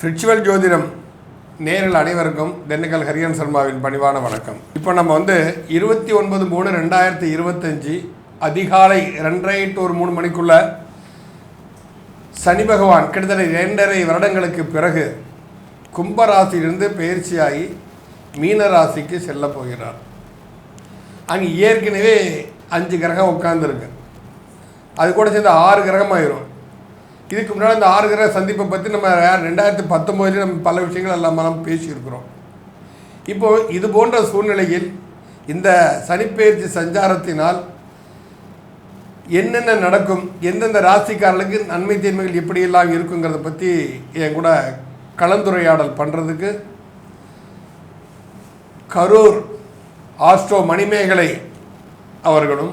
ஃபிரிச்சுவல் ஜோதிடம் நேரில் அனைவருக்கும் திண்டுக்கல் ஹரியன் சர்மாவின் பணிவான வணக்கம். இப்போ நம்ம வந்து இருபத்தி ஒன்பது மூணு ரெண்டாயிரத்தி இருபத்தஞ்சி அதிகாலை ரெண்டரை டு ஒரு மூணு மணிக்குள்ள சனி பகவான் கிட்டத்தட்ட இரண்டரை வருடங்களுக்கு பிறகு கும்பராசியிலிருந்து பயிற்சியாகி மீன ராசிக்கு செல்ல போகிறார். அங்கே ஏற்கனவே அஞ்சு கிரகம் உட்காந்துருக்கு அது கூட சேர்ந்து ஆறு கிரகம் ஆயிரும் இதுக்கு முன்னாடி இந்த ஆறு கிரக சந்திப்பை பற்றி நம்ம ரெண்டாயிரத்தி பத்தொம்போதுலேயே நம்ம பல விஷயங்கள் எல்லாம் பேசியிருக்கிறோம். இப்போ இது போன்ற சூழ்நிலையில் இந்த சனிப்பெயர்ச்சி சஞ்சாரத்தினால் என்னென்ன நடக்கும் எந்தெந்த ராசிக்காரர்களுக்கு நன்மை தீன்மைகள் எப்படியெல்லாம் இருக்குங்கிறத பற்றி என் கூட கலந்துரையாடல் பண்ணுறதுக்கு கரூர் ஆஸ்ட்ரோ மணிமேகலை அவர்களும்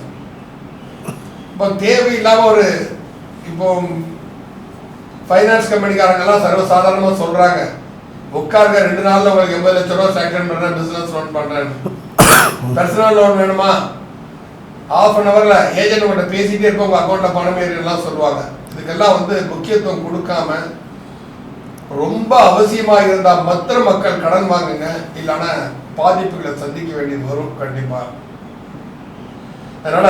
இப்போ தேவையில்லாமல் ஒரு இப்போ ஃபைனான்ஸ் கம்பெனிக்காரங்கெல்லாம் சர்வசாதாரணமாக சொல்றாங்க. உட்காருங்க ரெண்டு நாள்ல உங்களுக்கு எண்பது லட்சம் ரூபா சேங்ஷன் பண்றேன் பிசினஸ் லோன் பண்றேன். பர்சனல் லோன் வேணுமா? ஆஃப் அன் ஹவர்ல ஏஜென்ட் கிட்ட பேசிட்டே இருப்போம் உங்க அக்கௌண்ட்ல பணம் ஏறிலாம் சொல்லுவாங்க. இதுக்கெல்லாம் வந்து முக்கியத்துவம் கொடுக்காம ரொம்ப அவசியமா இருந்தா மற்ற மக்கள் கடன் வாங்குங்க இல்லைன்னா பாதிப்புகளை சந்திக்க வேண்டியது வரும் கண்டிப்பா. அதனால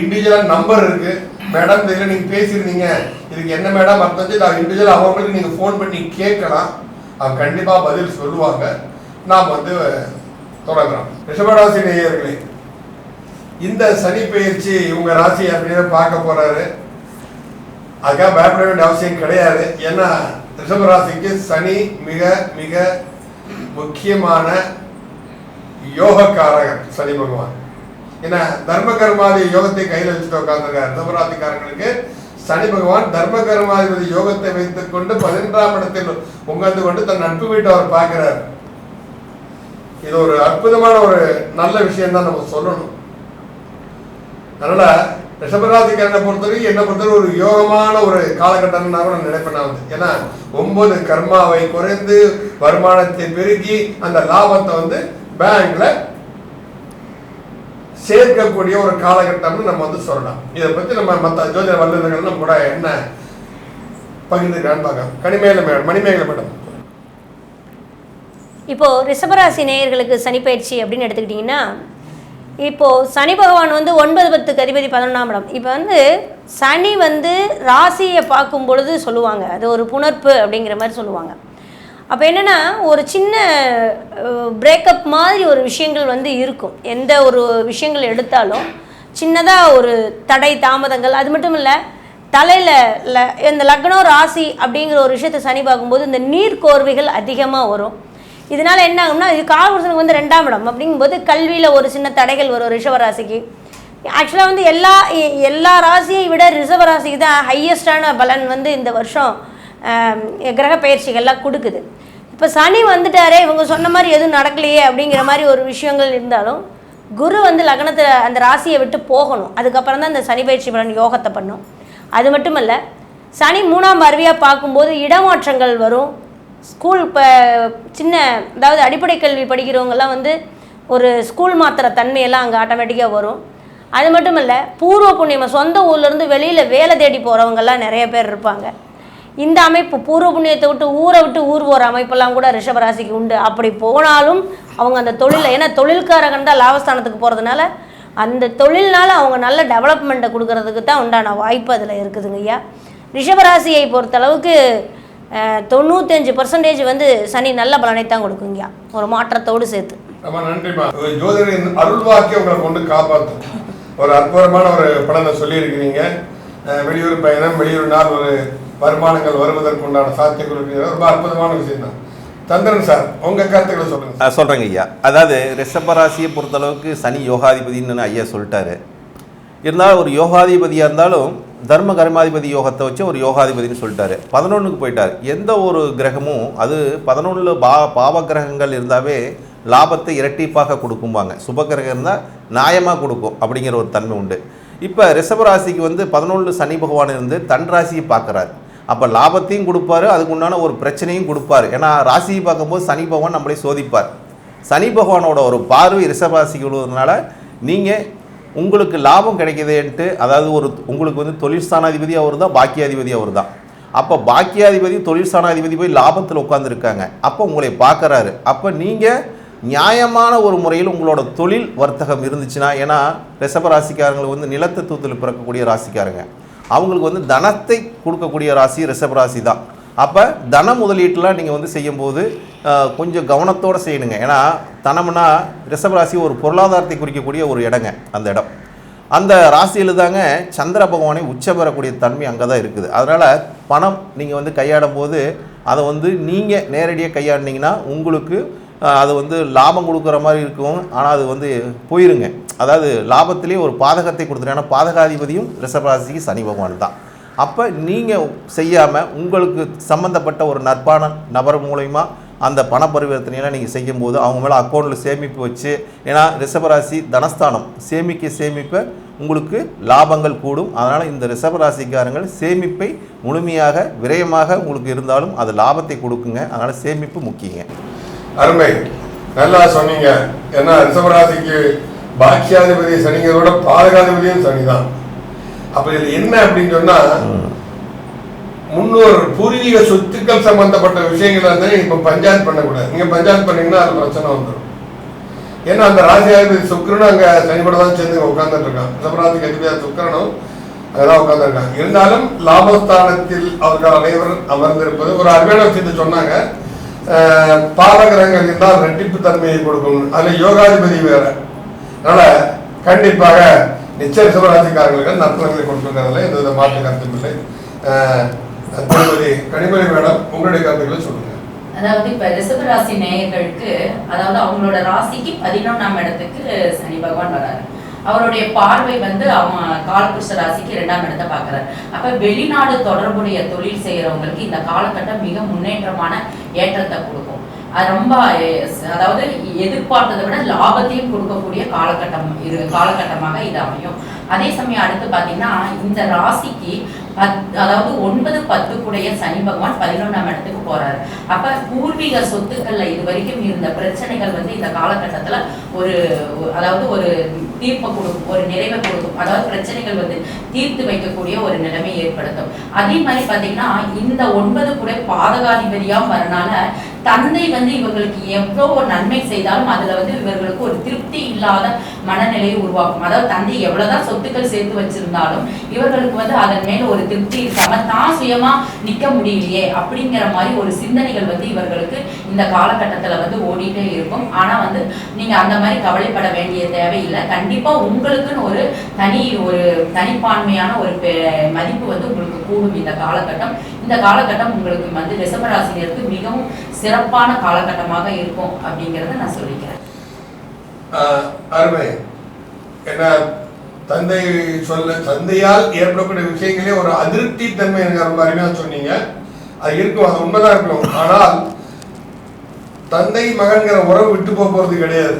இண்டிஜுவல் நம்பர் இருக்கு. மேடம் இதில் நீங்கள் பேசியிருந்தீங்க இதுக்கு என்ன மேடம் அர்த்தம் சொல்லி நான் இண்டிஜுவல் அவங்களுக்கு நீங்கள் ஃபோன் பண்ணி கேட்கலாம். அவங்க கண்டிப்பாக பதில் சொல்லுவாங்க. நாம் வந்து தொடங்குறோம். ரிஷபராசி நேயர்களே இந்த சனி பயிற்சி இவங்க ராசி அப்படின்னு பார்க்க போறாரு. அதுக்காக பயப்பட வேண்டிய அவசியம் கிடையாது. ஏன்னா ரிஷபராசிக்கு சனி மிக மிக முக்கியமான யோகக்காரகர் சனி பகவான். ஏன்னா தர்ம கர்மாதி யோகத்தை கையில் வச்சுட்டு உட்காந்துருக்காரு ரிஷபராசிக்காரங்களுக்கு சனி பகவான் தர்ம கர்மாதிபதி யோகத்தை வைத்துக் கொண்டு பதினெட்டாம் இடத்தில் உங்கந்து கொண்டு தன் நட்பு வீட்டை அவர் பார்க்கிறார். இது ஒரு அற்புதமான ஒரு நல்ல விஷயம் தான் நம்ம சொல்லணும். அதனால ரிஷபராசிக்காரனை பொறுத்தவரைக்கும் என்னை பொறுத்தவரை ஒரு யோகமான ஒரு காலகட்டம் நான் நினைப்பேன் நான். வந்து ஏன்னா ஒன்பது கர்மாவை குறைந்து வருமானத்தை பெருக்கி அந்த லாபத்தை வந்து பேங்க்ல சேர்க்கக்கூடிய ஒரு காலகட்டம்னு நம்ம வந்து சொல்லலாம். இதை பற்றி நம்ம மற்ற ஜோதிட வல்லுநர்கள் நம்ம கூட என்ன பகிர்ந்துக்கிறான்னு பார்க்கலாம். கனிமேல மேடம் மணிமேகலை மேடம். இப்போ ரிஷபராசி நேயர்களுக்கு சனி பயிற்சி அப்படின்னு எடுத்துக்கிட்டிங்கன்னா இப்போது சனி பகவான் வந்து ஒன்பது பத்துக்கு அதிபதி பதினொன்றாம் இடம். இப்போ வந்து சனி வந்து ராசியை பார்க்கும் பொழுது சொல்லுவாங்க. அது ஒரு புணர்ப்பு அப்படிங்கிற மாதிரி சொல்லுவாங்க. அப்போ என்னென்னா ஒரு சின்ன பிரேக்கப் மாதிரி ஒரு விஷயங்கள் வந்து இருக்கும். எந்த ஒரு விஷயங்கள் எடுத்தாலும் சின்னதாக ஒரு தடை தாமதங்கள் அது மட்டும் இல்லை தலையில் ல இந்த லக்னம் ராசி அப்படிங்கிற ஒரு விஷயத்தை சனி பார்க்கும்போது இந்த நீர் கோர்வைகள் அதிகமாக வரும். இதனால் என்ன ஆகும்னா இது காலபுருஷனுக்கு வந்து ரெண்டாம் இடம் அப்படிங்கும்போது கல்வியில் ஒரு சின்ன தடைகள் வரும் ரிஷவராசிக்கு ஆக்சுவலாக வந்து எல்லா எல்லா ராசியை விட ரிஷபராசிக்கு தான் ஹையஸ்டான பலன் வந்து இந்த வருஷம் கிரக பயிற்சிகள்லாம் கொடுக்குது. இப்போ சனி வந்துட்டாரே இவங்க சொன்ன மாதிரி எதுவும் நடக்கலையே அப்படிங்கிற மாதிரி ஒரு விஷயங்கள் இருந்தாலும் குரு வந்து லக்னத்தில் அந்த ராசியை விட்டு போகணும். அதுக்கப்புறம் தான் அந்த சனி பயிற்சி பலன் யோகத்தை பண்ணும். அது மட்டும் இல்லை சனி மூணாம் பார்வையாக பார்க்கும்போது இடமாற்றங்கள் வரும். ஸ்கூல் இப்போ சின்ன அதாவது அடிப்படை கல்வி படிக்கிறவங்கெல்லாம் வந்து ஒரு ஸ்கூல் மாத்திர தன்மையெல்லாம் அங்கே ஆட்டோமேட்டிக்காக வரும். அது மட்டும் இல்லை பூர்வ புண்ணியம் சொந்த ஊர்லேருந்து வெளியில் வேலை தேடி போகிறவங்கெல்லாம் நிறைய பேர் இருப்பாங்க. இந்த அமைப்பு பூர்வ புண்ணியத்தை விட்டு ஊரை விட்டு ஊர் போகிற அமைப்பெல்லாம் கூட ரிஷபராசிக்கு உண்டு. அப்படி போனாலும் அவங்க அந்த தொழிலை ஏன்னா தொழில்காரகன் தான் லாபஸ்தானத்துக்கு போகிறதுனால அந்த தொழில்னால அவங்க நல்ல டெவலப்மெண்ட்டை கொடுக்கறதுக்கு தான் உண்டான வாய்ப்பு அதில் இருக்குதுங்க ஐயா. ரிஷபராசியை பொறுத்தளவுக்கு தொண்ணூத்தஞ்சு பர்சன்டேஜ் வந்து சனி நல்ல பலனை தான் கொடுக்குங்கய்யா ஒரு மாற்றத்தோடு சேர்த்து. ரொம்ப நன்றிமா ஜோதிடரின் அருள்வாக்கி உங்களை கொண்டு காப்பாற்றும். ஒரு அற்புதமான ஒரு பலனை சொல்லியிருக்கிறீங்க. வெளியூர் பயணம் வெளியூர்னால் ஒரு வருமானங்கள் வருவதற்கு உண்டான சாத்தியங்கள் ரொம்ப அற்புதமான விஷயம் தான் சந்திரன் சார் உங்க கருத்துக்களை சொல்லுங்க. சொல்கிறேங்க ஐயா. அதாவது ரிஷபராசியை பொறுத்தளவுக்கு சனி யோகாதிபதின்னு ஐயா சொல்லிட்டாரு. இருந்தாலும் ஒரு யோகாதிபதியாக இருந்தாலும் தர்ம கர்மாதிபதி யோகத்தை வச்சு ஒரு யோகாதிபதினு சொல்லிட்டாரு. பதினொன்றுக்கு போயிட்டார். எந்த ஒரு கிரகமும் அது பதினொன்றில் பா பாவ கிரகங்கள் இருந்தாவே லாபத்தை இரட்டிப்பாக கொடுக்கும்பாங்க. சுப கிரகம் இருந்தால் நியாயமாக கொடுக்கும் அப்படிங்கிற ஒரு தன்மை உண்டு. இப்போ ரிஷபராசிக்கு வந்து பதினொன்று சனி பகவான் இருந்து தன் ராசியை பார்க்குறாரு. அப்போ லாபத்தையும் கொடுப்பாரு அதுக்கு உண்டான ஒரு பிரச்சனையும் கொடுப்பாரு. ஏன்னா ராசியை பார்க்கும்போது சனி பகவான் நம்மளே சோதிப்பார். சனி பகவானோட ஒரு பார்வை ரிஷபராசிக்கு விழுவதனால நீங்கள் உங்களுக்கு லாபம் கிடைக்குதேன்ட்டு அதாவது ஒரு உங்களுக்கு வந்து தொழில் ஸ்தானாதிபதி அவர் தான் பாக்கியாதிபதி அவர் தான் அப்போ பாக்கியாதிபதி தொழில் ஸ்தானாதிபதி போய் லாபத்தில் உட்காந்துருக்காங்க அப்போ உங்களை பார்க்குறாரு. அப்போ நீங்கள் நியாயமான ஒரு முறையில் உங்களோட தொழில் வர்த்தகம் இருந்துச்சுன்னா ஏன்னா ரிஷப ராசிக்காரங்களுக்கு வந்து நிலத்தத்துவத்தில் பிறக்கக்கூடிய ராசிக்காரங்க. அவங்களுக்கு வந்து தனத்தை கொடுக்கக்கூடிய ராசி ரிஷப ராசி தான். அப்போ தன முதலீட்டெலாம் நீங்கள் வந்து செய்யும்போது கொஞ்சம் கவனத்தோடு செய்யணுங்க. ஏன்னா தனம்னா ரிஷபராசி ஒரு பொருளாதாரத்தை குறிக்கக்கூடிய ஒரு இடங்க அந்த இடம். அந்த ராசியில் தாங்க சந்திர பகவானை உச்ச பெறக்கூடிய தன்மை அங்கே தான் இருக்குது. அதனால் பணம் நீங்கள் வந்து கையாடும் போது அதை வந்து நீங்கள் நேரடியாக கையாண்டிங்கன்னா உங்களுக்கு அது வந்து லாபம் கொடுக்குற மாதிரி இருக்கும். ஆனால் அது வந்து போயிருங்க. அதாவது லாபத்திலே ஒரு பாதகத்தை கொடுத்துரு ஏன்னா பாதகாதிபதியும் ரிஷபராசிக்கு சனி பகவான் தான். அப்போ நீங்கள் செய்யாமல் உங்களுக்கு சம்மந்தப்பட்ட ஒரு நட்பான நபர் மூலயமா அந்த பண பரிவர்த்தனையெல்லாம் நீங்கள் செய்யும்போது அவங்க மேலே அக்கௌண்ட்டில் சேமிப்பு வச்சு ஏன்னா ரிஷபராசி தனஸ்தானம். சேமிக்க சேமிப்ப உங்களுக்கு லாபங்கள் கூடும். அதனால் இந்த ரிஷபராசிக்காரங்கள் சேமிப்பை முழுமையாக விரயமாக உங்களுக்கு இருந்தாலும் அது லாபத்தை கொடுக்குங்க. அதனால் சேமிப்பு முக்கியங்க. அருமை. நல்லா சொன்னீங்க. ஏன்னா ரிஷபராசிக்கு பாக்கியாதிபதி சனிங்கிறத விட பாதகாதிபதியும் சனிதான். அப்ப இதுல என்ன அப்படின்னு சொன்னா முன்னோர் பூர்வீக சொத்துக்கள் சம்பந்தப்பட்ட விஷயங்கள் வந்து இப்ப பஞ்சாயத்து பண்ணக்கூடாது. நீங்க பஞ்சாயத்து பண்ணீங்கன்னா அது பிரச்சனை வந்துடும் ஏன்னா அந்த ராசியாதிபதி சுக்கரனும் அங்க சனிபட தான் சேர்ந்து உட்கார்ந்துட்டு இருக்கான். ரிஷபராசிக்கு அதிபதியா சுக்கிரனும் அங்கதான் உட்கார்ந்துருக்காங்க இருந்தாலும் லாபஸ்தானத்தில் அவர்கள் அனைவரும் அமர்ந்திருப்பது ஒரு அருமையான விஷயத்தை சொன்னாங்க. அஹ், இருந்தால் ரெட்டிப்பு தன்மையை கொடுக்கும். அதுல யோகாதிபதி வேற. அதனால கண்டிப்பாக நிச்சய சிவராஜிக்காரர்களுக்கு நற்பலங்களை கொடுக்குங்கிறதுல எந்த வித மாற்று கருத்தும் இல்லை. திருமதி கனிமொழி மேடம் உங்களுடைய கருத்துக்களை சொல்லுங்க. அதாவது இப்ப ரிஷபராசி நேயர்களுக்கு அதாவது அவங்களோட ராசிக்கு பதினொன்றாம் இடத்துக்கு சனி பகவான் வராரு. அவருடைய பார்வை வந்து அவன் காலபுருஷ ராசிக்கு இரண்டாம் இடத்தை பாக்குறாரு அப்ப வெளிநாடு தொடர்புடைய தொழில் செய்யறவங்களுக்கு இந்த காலகட்டம் மிக முன்னேற்றமான ஏற்றத்தை கொடுக்கும். அது ரொம்ப அதாவது எதிர்பார்த்ததை விட லாபத்தையும் கொடுக்கக்கூடிய காலகட்டம் இரு காலகட்டமாக இது அமையும். அதே சமயம் அடுத்து பாத்தீங்கன்னா இந்த ராசிக்கு அதாவது ஒன்பது பத்துக்குடைய சனி பகவான் பதினொன்றாம் இடத்துக்கு போறாரு. அப்ப பூர்வீக சொத்துக்கள்ல இது வரைக்கும் இருந்த பிரச்சனைகள் வந்து இந்த காலகட்டத்துல ஒரு அதாவது ஒரு தீர்ப்பை கொடுக்கும் ஒரு நிறைவை கொடுக்கும். அதாவது பிரச்சனைகள் வந்து தீர்த்து வைக்கக்கூடிய ஒரு நிலைமை ஏற்படுத்தும். அதே மாதிரி பாத்தீங்கன்னா இந்த ஒன்பது கூட பாதகாதிபதியாக வரனால தந்தை வந்து இவர்களுக்கு எவ்வளோ ஒரு நன்மை செய்தாலும் அதுல வந்து இவர்களுக்கு ஒரு திருப்தி இல்லாத மனநிலையை உருவாக்கும். அதாவது தந்தை எவ்வளவுதான் சொத்துக்கள் சேர்த்து வச்சிருந்தாலும் இவர்களுக்கு வந்து அதன் மேல ஒரு திருப்தி இருக்காம தான் சுயமா நிக்க முடியலையே அப்படிங்கிற மாதிரி ஒரு சிந்தனைகள் வந்து இவர்களுக்கு இந்த காலகட்டத்துல வந்து ஓடிட்டே இருக்கும். ஆனா வந்து நீங்க அந்த மாதிரி கவலைப்பட வேண்டிய தேவையில்லை. கண்டிப்பா உங்களுக்குன்னு ஒரு தனி ஒரு தனிப்பான்மையான ஒரு பெ- மதிப்பு வந்து உங்களுக்கு கூடும் இந்த காலகட்டம். இந்த காலகட்டம் உங்களுக்கு வந்து ரிஷபராசினியருக்கு மிகவும் சிறப்பான காலகட்டமாக இருக்கும் அப்படிங்கறத நான் சொல்லிக்கிறேன். அருமை. என்ன தந்தை சொல்ல தந்தையால் ஏற்படக்கூடிய விஷயங்களே ஒரு அதிருப்தி தன்மை எனக்கு ரொம்ப அருமையாக சொன்னீங்க? அது இருக்கும் அது உண்மைதான் இருக்கும். ஆனால் தந்தை மகன்கிற உறவு விட்டு போக போறது கிடையாது.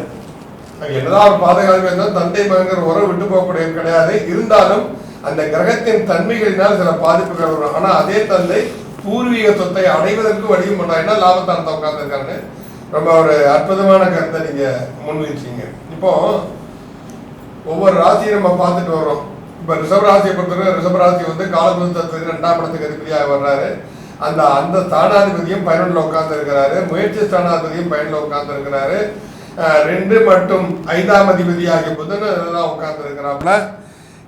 என்னதான் ஒரு பாதுகாப்பு இருந்தாலும் தந்தை மகன்கிற உறவு விட்டு போகக்கூடியது கிடையாது. இருந்தாலும் அந்த கிரகத்தின் தன்மைகளினால் சில பாதிப்புகள் வரும். ஆனால் அதே தந்தை பூர்வீக சொத்தை அடைவதற்கு வடிவம் பண்றாங்க என்ன லாபத்தானத்தை உட்கார்ந்துருக்காருன்னு? ரொம்ப ஒரு அற்புதமான கருத்தை நீங்க முன்வைச்சிங்க. இப்போ ஒவ்வொரு ராசியும் நம்ம பார்த்துட்டு வர்றோம். இப்போ ரிஷபராசியை பொறுத்தவரை ரிஷபராசி வந்து காலபுருஷ ரெண்டாம் இடத்துக்கு அதிபதியாக வர்றாரு. அந்த அந்த ஸ்தானாதிபதியும் பயனில் உட்கார்ந்து இருக்கிறாரு. முயற்சி ஸ்தானாதிபதியும் பயனில் உட்கார்ந்து இருக்கிறாரு. ரெண்டு மற்றும் ஐந்தாம் அதிபதி ஆகிய புதன் இதெல்லாம் உட்கார்ந்து இருக்கிறாப்புல.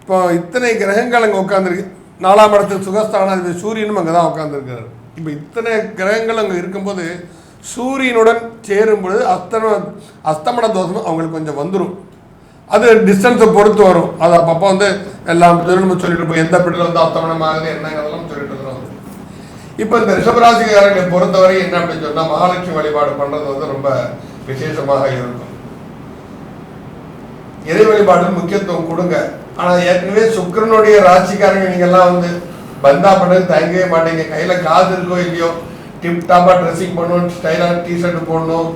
இப்போ இத்தனை கிரகங்கள் அங்கே உட்காந்துருக்கு நாலாம் இடத்துக்கு சுகஸ்தானாதிபதி சூரியனும் அங்கே தான் உட்காந்துருக்காரு இப்போ இத்தனை கிரகங்கள் அங்கே இருக்கும்போது சூரியனுடன் சேரும் பொழுது அஸ்தம அஸ்தமன தோஷம் அவங்களுக்கு கொஞ்சம் வந்துடும் அது டிஸ்டன்ஸை பொறுத்து வரும். அது அப்பப்போ வந்து எல்லாம் நம்ம சொல்லிட்டு இருப்போம் எந்த பிடியில் வந்து அத்தமணம் ஆகுது என்னங்கிறதெல்லாம் சொல்லிட்டு இருக்கிறோம் இப்போ இந்த ரிஷபராசிக்காரர்களை பொறுத்தவரை என்ன அப்படின்னு சொன்னால் மகாலட்சுமி வழிபாடு பண்ணுறது வந்து ரொம்ப விசேஷமாக இருக்கும். இறை வழிபாடு முக்கியத்துவம் கொடுங்க. ஆனால் ஏற்கனவே சுக்கரனுடைய ராசிக்காரங்க நீங்கள்லாம் வந்து பந்தா பண்ணது தயங்கவே மாட்டீங்க. கையில் காசு இருக்கோ இல்லையோ டிப் டாப்பாக ட்ரெஸ்ஸிங் பண்ணணும் ஸ்டைலாக டிஷர்ட் போடணும்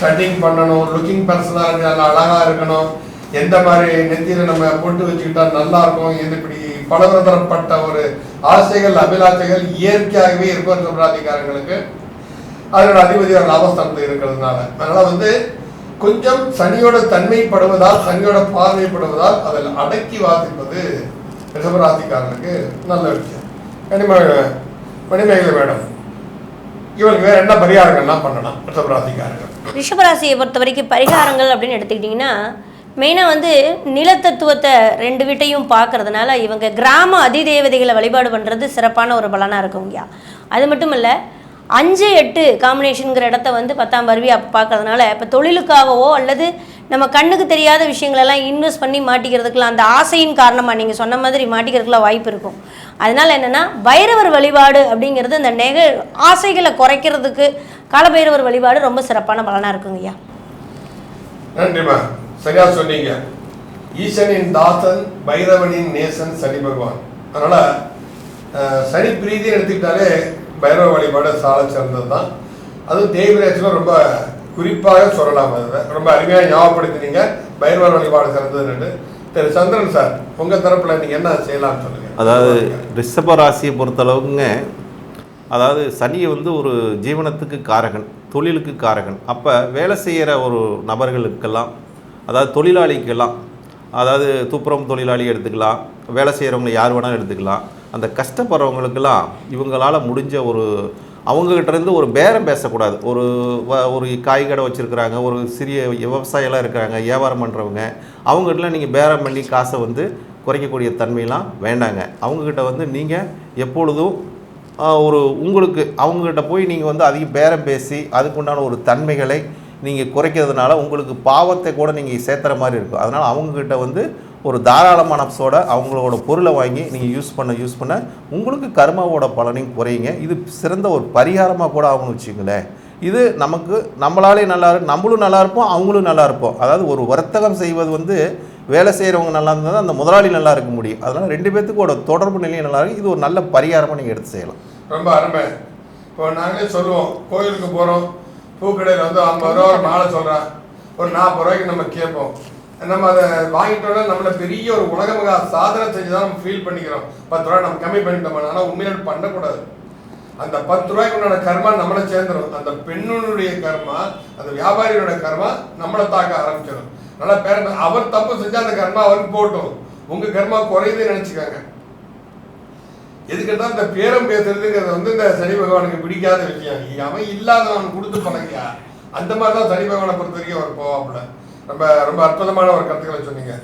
ஷட்டிங் பண்ணணும் லுக்கிங் பர்சனாக இருக்கணும் நல்லா அழகாக இருக்கணும். எந்த மாதிரி நெத்தியில நம்ம போட்டு வச்சுக்கிட்டா நல்லா இருக்கும் இது இப்படி பலதரப்பட்ட ஒரு ஆசைகள் அபிலாசைகள் இயற்கையாகவே இருக்கும் ரிஷபராசிக்காரங்களுக்கு அதனோட அதிபதியோட லாபஸ்தானத்தில் இருக்கிறதுனால. அதனால வந்து கொஞ்சம் சனியோட தன்மைப்படுவதால் சனியோட பார்வைப்படுவதால் அதில் அடக்கி வாசிப்பது ரிஷபராசிக்காரனுக்கு நல்ல விஷயம். கனிம மணிமேகலை மேடம் இவருக்கு வேற என்ன பரிகாரங்கள்லாம் பண்ணலாம் ரிஷபராசிக்காரர்கள் ரிஷபராசியை பொறுத்த வரைக்கும் பரிகாரங்கள் அப்படின்னு எடுத்துக்கிட்டிங்கன்னா மெயினாக வந்து நிலத்தத்துவத்தை ரெண்டு வீட்டையும் பார்க்கறதுனால இவங்க கிராம அதிதேவதைகளை வழிபாடு பண்ணுறது சிறப்பான ஒரு பலனாக இருக்குங்கய்யா அது மட்டும் இல்லை அஞ்சு எட்டு காம்பினேஷனுங்கிற இடத்த வந்து பத்தாம் பருவி அப்போ பார்க்கறதுனால இப்போ தொழிலுக்காகவோ அல்லது நம்ம கண்ணுக்கு தெரியாத விஷயங்களெல்லாம் இன்வெஸ்ட் பண்ணி மாட்டிக்கிறதுக்குலாம் அந்த ஆசையின் காரணமாக நீங்கள் சொன்ன மாதிரி மாட்டிக்கிறதுக்குலாம் வாய்ப்பு இருக்கும். அதனால் என்னென்னா பைரவர் வழிபாடு அப்படிங்கிறது அந்த நெக ஆசைகளை குறைக்கிறதுக்கு காலபைரவர் வழிபாடு ரொம்ப சிறப்பான பலனாக இருக்குங்கய்யா? நன்றிமா சரியா சொன்னீங்க. ஈசனின் தாசன் பைரவனின் நேசன் சனி பகவான். அதனால சனி பிரீதி எடுத்துக்கிட்டாலே பைரவ வழிபாடு சால சிறந்தது தான் அதுவும் தேவிராட்சியில் ரொம்ப குறிப்பாக சொல்லலாம் அதை. ரொம்ப அருமையாக ஞாபகப்படுத்தினீங்க. பைரவர் வழிபாடு சிறந்ததுன்னு. திரு சந்திரன் சார் உங்கள் தரப்பில் நீங்கள் என்ன செய்யலாம்னு சொல்லுங்கள் அதாவது ரிஷப ராசியை பொறுத்தளவுங்க அதாவது சனியை வந்து ஒரு ஜீவனத்துக்கு காரகன் தொழிலுக்கு காரகன். அப்போ வேலை செய்கிற ஒரு நபர்களுக்கெல்லாம் அதாவது தொழிலாளிக்கெல்லாம் அதாவது துப்புரம் தொழிலாளி எடுத்துக்கலாம் வேலை செய்கிறவங்க யார் வேணாலும் எடுத்துக்கலாம். அந்த கஷ்டப்படுறவங்களுக்கெல்லாம் இவங்களால் முடிஞ்ச ஒரு அவங்ககிட்டருந்து ஒரு பேரம் பேசக்கூடாது. ஒரு வ- ஒரு காய் கடை வச்சுருக்கிறாங்க ஒரு சிறிய விவசாயிலாம் இருக்கிறாங்க வியாபாரம் பண்ணுறவங்க அவங்ககிட்டலாம் நீங்கள் பேரம் பண்ணி காசை வந்து குறைக்கக்கூடிய தன்மையெல்லாம் வேண்டாங்க. அவங்கக்கிட்ட வந்து நீங்கள் எப்பொழுதும் ஒரு உங்களுக்கு அவங்கக்கிட்ட போய் நீங்கள் வந்து அதிகம் பேரம் பேசி அதுக்குண்டான ஒரு தன்மைகளை நீங்கள் குறைக்கிறதுனால உங்களுக்கு பாவத்தை கூட நீங்கள் சேர்த்துற மாதிரி இருக்கும். அதனால் அவங்கக்கிட்ட வந்து ஒரு தாராளமான மனசோட அவங்களோட பொருளை வாங்கி நீங்கள் யூஸ் பண்ண யூஸ் பண்ண உங்களுக்கு கர்மாவோட பலனையும் குறையுங்க. இது சிறந்த ஒரு பரிகாரமாக கூட ஆகணும்னு வச்சுங்களேன் இது நமக்கு நம்மளாலே நல்லா நம்மளும் நல்லா இருப்போம் அவங்களும் நல்லா இருப்போம். அதாவது ஒரு வர்த்தகம் செய்வது வந்து வேலை செய்கிறவங்க நல்லா இருந்தால் தான் அந்த முதலாளி நல்லா இருக்க முடியும். அதனால் ரெண்டு பேர்த்துக்கோட தொடர்பு நிலையம் நல்லா இருக்கும் இது ஒரு நல்ல பரிகாரமாக நீங்கள் எடுத்து செய்யலாம். ரொம்ப அருமை. இப்போ நாங்களே சொல்லுவோம் கோயிலுக்கு போகிறோம் பூக்கடையில் வந்து ஐம்பது ரூபா ஒரு மாலை சொல்கிறேன் ஒரு நாற்பது ரூபாய்க்கு நம்ம கேட்போம். நம்ம அதை வாங்கிட்டோம்னா நம்மள பெரிய ஒரு உலகமக சாதனை செஞ்சு தான் நம்ம ஃபீல் பண்ணிக்கிறோம். பத்து ரூபா நம்ம கம்மி பண்ணிட்டோம்? ஆனால் உண்மையில பண்ணக்கூடாது. அந்த பத்து ரூபாய்க்கு உண்டான கர்மா நம்மளை சேர்ந்துடும் அந்த பெண்ணுடைய கர்மா அந்த வியாபாரியோட கர்மா நம்மளை தாக்க ஆரம்பிச்சிடும் நல்லா பேர அவர் தப்பு செஞ்சால் அந்த கர்மா அவருக்கு போட்டும். உங்கள் கர்மா குறையுதுன்னு நினச்சிக்காங்க. எதுக்கு இந்த பேரம் பேசுறதுங்கிறது வந்து இந்த சனி பகவானுக்கு பிடிக்காத விஷயம். அவன் இல்லாதவன் கொடுத்து பழகியா? அந்த மாதிரி தான் சனி பகவானை பொறுத்த வரைக்கும் அவர் போவாப்புல ரொம்ப ரொம்ப அற்புதமான ஒரு கருத்துக்களை சொன்னீங்க.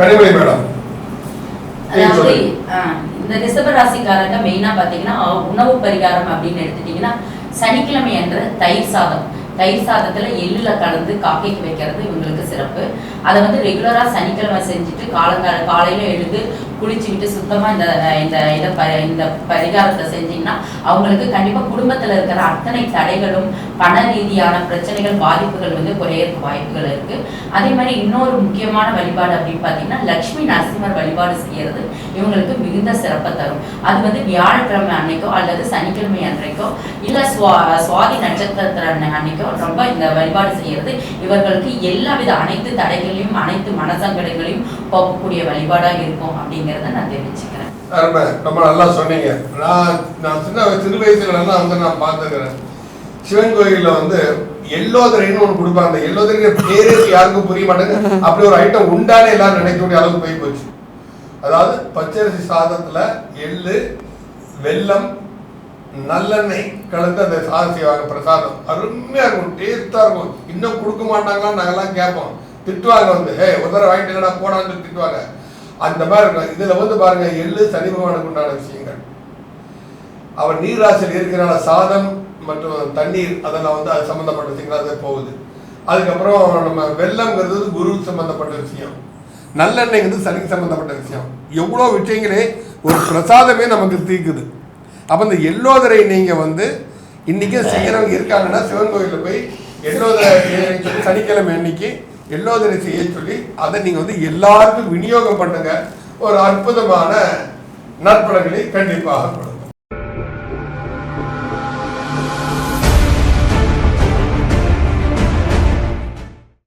கனிமொழி மேடம். இந்த ரிஷப ராசிக்காரங்க மெயினா பாத்தீங்கன்னா உணவு பரிகாரம் அப்படின்னு எடுத்துட்டீங்கன்னா சனிக்கிழமை அன்று தயிர் சாதம். தயிர் சாதத்துல எள்ளுல கலந்து காக்கைக்கு வைக்கிறது இவங்களுக்கு சிறப்பு. அதை வந்து ரெகுலரா சனிக்கிழமை செஞ்சுட்டு காலங்கால காலையில எழுந்து குளிச்சுக்கிட்டு சுத்தமா இந்த இந்த இதை ப- இந்த பரிகாரத்தை செஞ்சீங்கன்னா அவங்களுக்கு கண்டிப்பா குடும்பத்துல இருக்கிற அத்தனை தடைகளும் பண ரீதியான பிரச்சனைகள் பாதிப்புகள் வந்து குறையறதுக்கு வாய்ப்புகள் இருக்கு. அதே மாதிரி இன்னொரு முக்கியமான வழிபாடு அப்படின்னு பார்த்தீங்கன்னா லக்ஷ்மி நரசிம்மர் வழிபாடு செய்யறது இவங்களுக்கு மிகுந்த சிறப்பை தரும். அது வந்து வியாழக்கிழமை அன்னைக்கோ அல்லது சனிக்கிழமை அன்றைக்கோ இல்ல சுவா சுவாதி நட்சத்திரத்துல அன்னைக்கோ ரொம்ப இந்த வழிபாடு செய்யறது இவர்களுக்கு எல்லாவித அனைத்து தடைகளையும் அனைத்து மனசங்கடங்களையும் போக்கக்கூடிய வழிபாடா இருக்கும் அப்படின்னு அப்படிங்கறத நான் தெரிவிச்சுக்கிறேன் ரொம்ப ரொம்ப நல்லா சொன்னீங்க. நான் நான் சின்ன வயசு- சிறு வயசுல எல்லாம் வந்து நான் பார்த்துக்கிறேன் சிவன் கோயில்ல வந்து எல்லோதரைன்னு ஒன்று கொடுப்பாங்க. அந்த எல்லோதரைங்கிற பேரே யாருக்கும் புரிய மாட்டேங்குது. அப்படி ஒரு ஐட்டம் உண்டானே எல்லாரும் நினைக்கக்கூடிய அளவுக்கு போய் போச்சு. அதாவது பச்சரிசி சாதத்துல எள்ளு வெல்லம் நல்லெண்ணெய் கலந்து அந்த சாதம் செய்வாங்க பிரசாதம். அருமையா இருக்கும். டேஸ்டா இருக்கும். இன்னும் கொடுக்க மாட்டாங்களான்னு நாங்கெல்லாம் கேட்போம். திட்டுவாங்க வந்து ஏய் ஒரு தடவை வாங்கிட்டு போனான்னு திட்டுவாங்க. அந்த மாதிரி இதுல வந்து பாருங்க எள்ளு சனி பகவானுக்கு உண்டான விஷயங்கள். அவர் நீராசியில் இருக்கிறனால சாதம் மற்றும் தண்ணீர் அதெல்லாம் வந்து அது சம்மந்தப்பட்ட விஷயங்கள் அது போகுது. அதுக்கப்புறம் நம்ம வெள்ளம்ங்கிறது குரு சம்பந்தப்பட்ட விஷயம். நல்லெண்ணெய்ங்கிறது சனிக்கு சம்பந்தப்பட்ட விஷயம். எவ்வளோ விஷயங்களே ஒரு பிரசாதமே நமக்கு தீக்குது. அப்போ இந்த எல்லோதரை நீங்கள் வந்து இன்றைக்கும் செய்கிறவங்க இருக்காங்கன்னா சிவன் கோயிலில் போய் எல்லோதரை சனிக்கிழமை அன்னைக்கு எல்லோதனை செய்ய சொல்லி அதை நீங்கள் வந்து எல்லாருக்கும் விநியோகம் பண்ணுங்க. ஒரு அற்புதமான நற்பலன்களை கண்டிப்பாக கொடுக்கும்